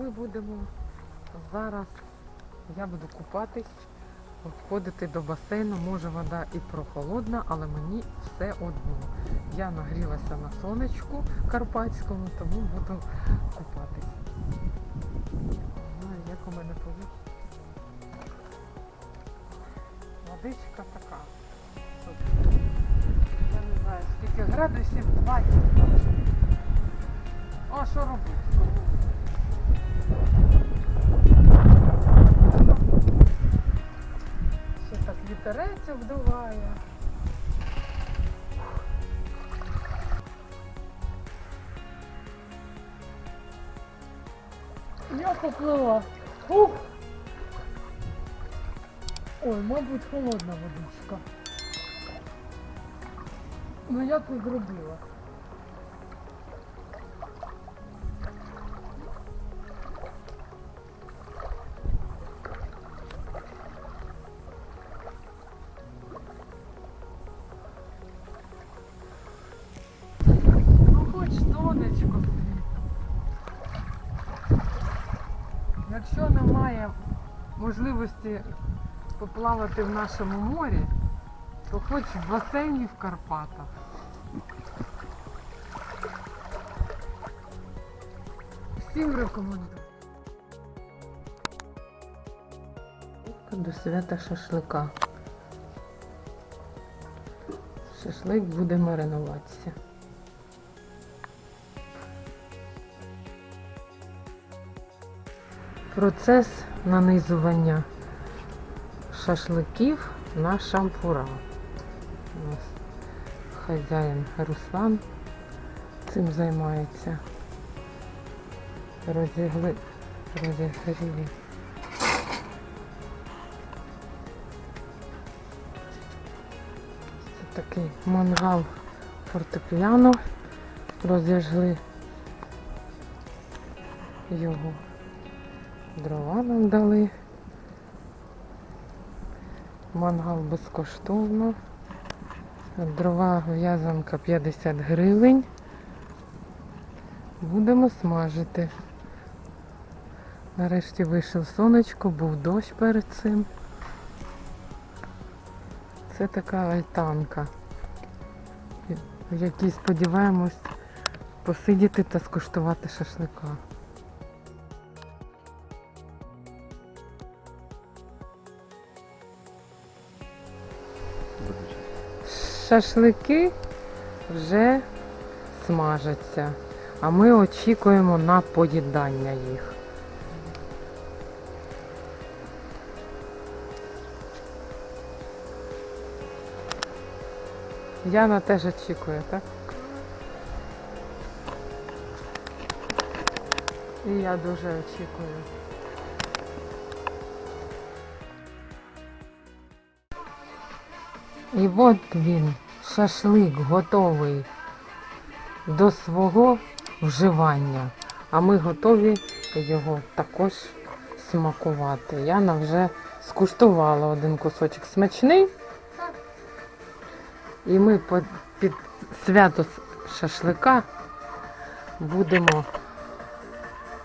ми будемо зараз, я буду купатись, входити до басейну. Може вода і прохолодна, але мені все одно. Я нагрілася на сонечку карпатському, тому буду купатись. Не як у мене вийде. Водичка така. Я не знаю, скільки градусів 20. А що робити? Вітерець обдуває. Я поплила. Ух! Ой, мабуть, холодна водичка. Ну я це зробила. Хоч сонечко світить. Якщо немає можливості поплавати в нашому морі, то хоч в басейні в Карпатах. Всім рекомендую. До свята шашлика. Шашлик буде маринуватися. Процес нанизування шашликів на шампура. У нас хазяїн Руслан цим займається. Розігли, розігріли. Це такий мангал фортепіано. Розіжгли його. Дрова нам дали. Мангал безкоштовно. Дрова в'язанка 50 гривень. Будемо смажити. Нарешті вийшов сонечко, був дощ перед цим. Це така альтанка, в якій сподіваємось посидіти та скуштувати шашлика. Шашлики вже смажаться, а ми очікуємо на поїдання їх. Яна теж очікує, так? І я дуже очікую. І от він, шашлик готовий до свого вживання. А ми готові його також смакувати. Яна вже скуштувала один кусочок смачний. І ми під свято шашлика будемо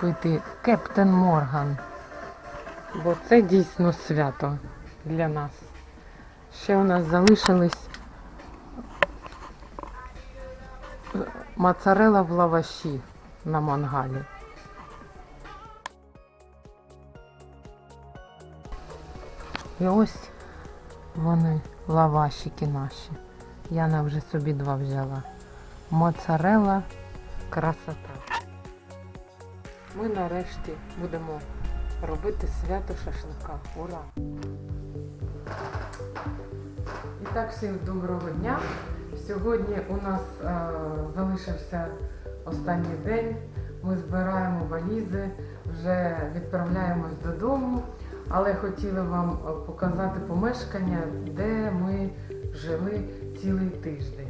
пити Кептен Морган. Бо це дійсно свято для нас. Ще у нас залишились моцарела в лаваші на мангалі. І ось вони, лавашики наші. Яна вже собі два взяла. Моцарела красота. Ми нарешті будемо робити свято шашлика. Ура! Так, всім доброго дня. Сьогодні у нас е, залишився останній день. Ми збираємо валізи, вже відправляємось додому, але хотіли вам е, показати помешкання, де ми жили цілий тиждень.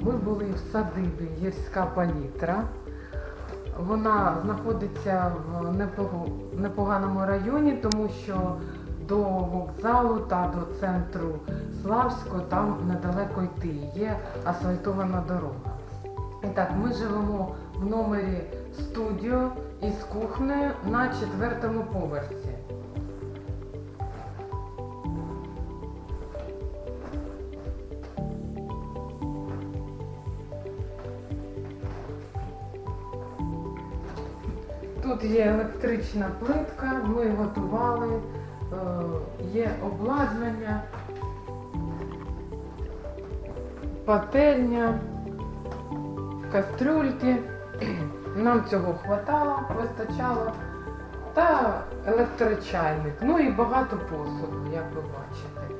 Ми були в садибі Гірська палітра. Вона знаходиться в непоганому районі, тому що до вокзалу та до центру Славського там недалеко йти. Є асфальтована дорога. І так, ми живемо в номері студіо із кухнею на четвертому поверсі. Тут є електрична плитка, ми готували, є обладнання, пательня, кастрюльки. Нам цього хватало, вистачало. Та електрочайник, ну і багато посуду, як ви бачите.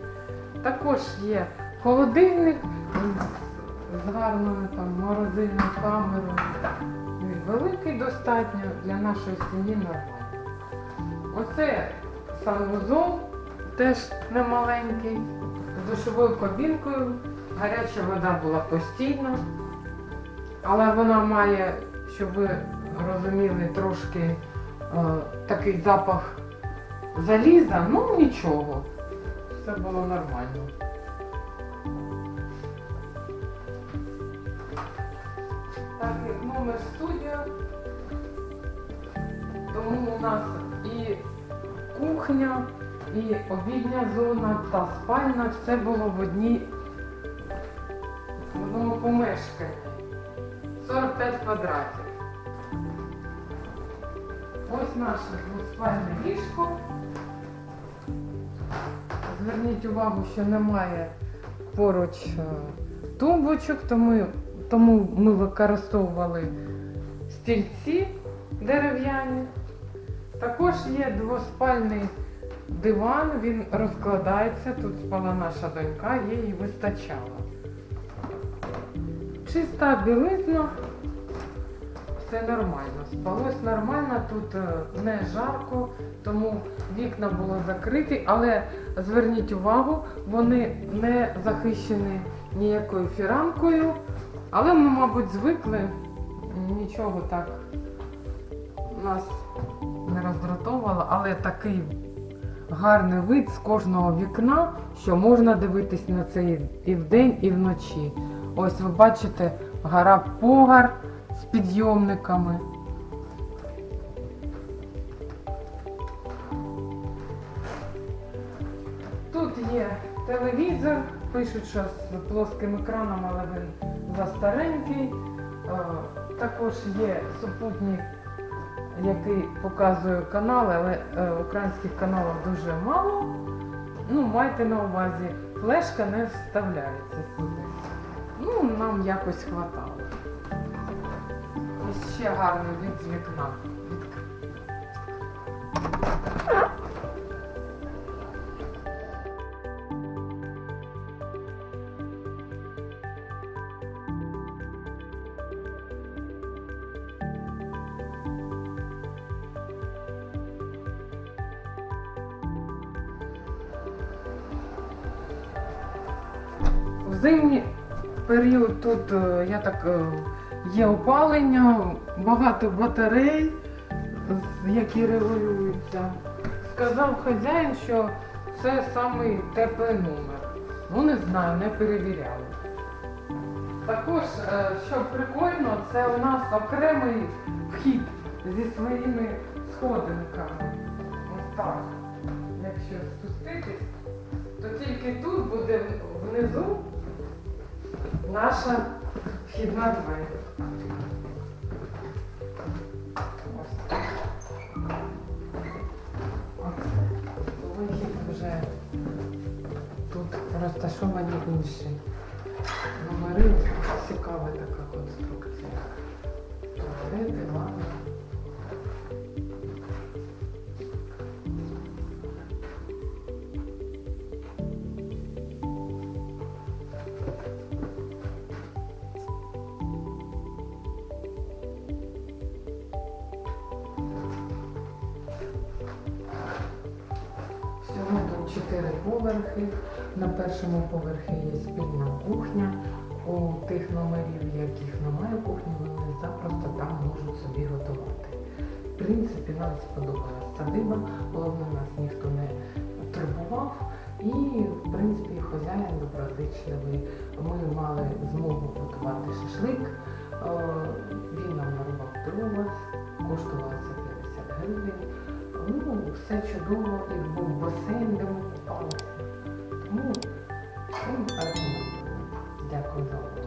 Також є холодильник з- з гарною там морозильною камерою. Він великий достатньо для нашої сім'ї нормально. Оце санвузол теж немаленький, з душовою кабінкою. Гаряча вода була постійно, але вона має, щоб ви розуміли, трошки е, такий запах заліза, ну нічого. Все було нормально. Так номер студія, тому у нас і кухня, і обідня зона та спальня все було в одній в одному помешканні. 45 квадратів. Ось наше двоспальне ліжко. Зверніть увагу, що немає поруч е, тумбочок, тому, тому ми використовували стільці дерев'яні. Також є двоспальний диван, він розкладається. Тут спала наша донька, їй вистачало. Чиста білизна, все нормально. Спалось нормально, тут е, не жарко, тому вікна були закриті, але зверніть увагу, вони не захищені ніякою фіранкою. Але ми, мабуть, звикли, нічого так нас не роздратовало, але такий гарний вид з кожного вікна, що можна дивитись на це і вдень, і вночі. Ось ви бачите гора Погар з підйомниками. Тут є телевізор, пишуть, що з плоским екраном, але він застаренький. Е, Також є супутник, який показує канали, але е, українських каналів дуже мало. Ну, майте на увазі, флешка не вставляється сюди. Ну, нам якось хватало. Ще гарний від з вікна. Зимній період тут, е, я так, е, є опалення, багато батарей, які регулюються. Сказав хазяїн, що це самий теплий номер. Ну не знаю, не перевіряли. Також, е, що прикольно, це у нас окремий вхід зі своїми сходинками. Ось так. Якщо спуститись, то тільки тут буде внизу наша вхідна двері. Вихід вже тут розташовані інші номери. Цікава така конструкція. Чотири поверхи. На першому поверхі є спільна кухня. У тих номерів, яких немає кухні, вони запросто там можуть собі готувати. В принципі, нам сподобалась садиба, головне нас ніхто не турбував. І, в принципі, хазяїн доброзичливий. Ми мали змогу готувати шашлик, Він нам нарубав дрова, коштувало це 50 гривень все чудово, і був басейн, де ми купалися. Тому ну, всім аргументом. Дякую за увагу.